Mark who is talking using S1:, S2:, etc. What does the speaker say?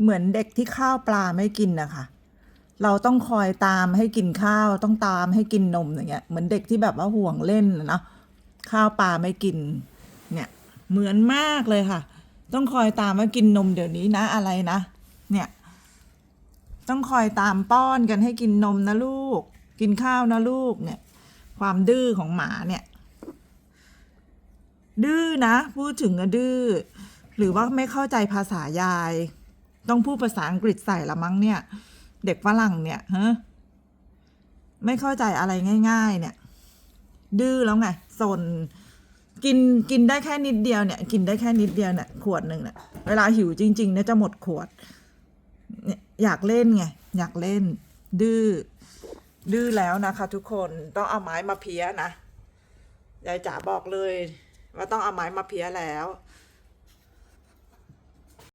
S1: เหมือนเด็กที่ข้าวปลาไม่กินนะคะเราต้องคอยตามให้กินข้าวต้องตามให้กินนมอย่างเงี้ยเหมือนเด็กที่แบบว่าห่วงเล่นนะข้าวปลาไม่กิน เนี่ยเหมือนมากเลยค่ะ ต้องคอยตามว่ากินนมเดี๋ยวนี้นะอะไรนะเนี่ยต้องคอยตามป้อนกันให้กินนมนะลูก กินข้าวนะลูกเนี่ย ความดื้อของหมาเนี่ย ดื้อนะ พูดถึงอะดื้อหรือว่าไม่เข้าใจภาษายาย ต้องพูดภาษาอังกฤษใส่ละมั้งเนี่ย เด็กฝรั่งเนี่ยฮะไม่เข้าใจอะไรง่าย ๆ เนี่ย ดื้อแล้วไงสนกินกินได้แค่นิดเดียวเนี่ย กินได้แค่นิดเดียวเนี่ยขวดหนึ่งเนี่ยเวลาหิวจริงๆเนี่ยจะหมดขวดอยากเล่นไงอยากเล่น ดื้อดื้อแล้วนะคะ ทุกคนต้องเอาไม้มาเพี้ยนะยายจ๋าบอกเลย ว่าต้องเอาไม้มาเพี้ยแล้ว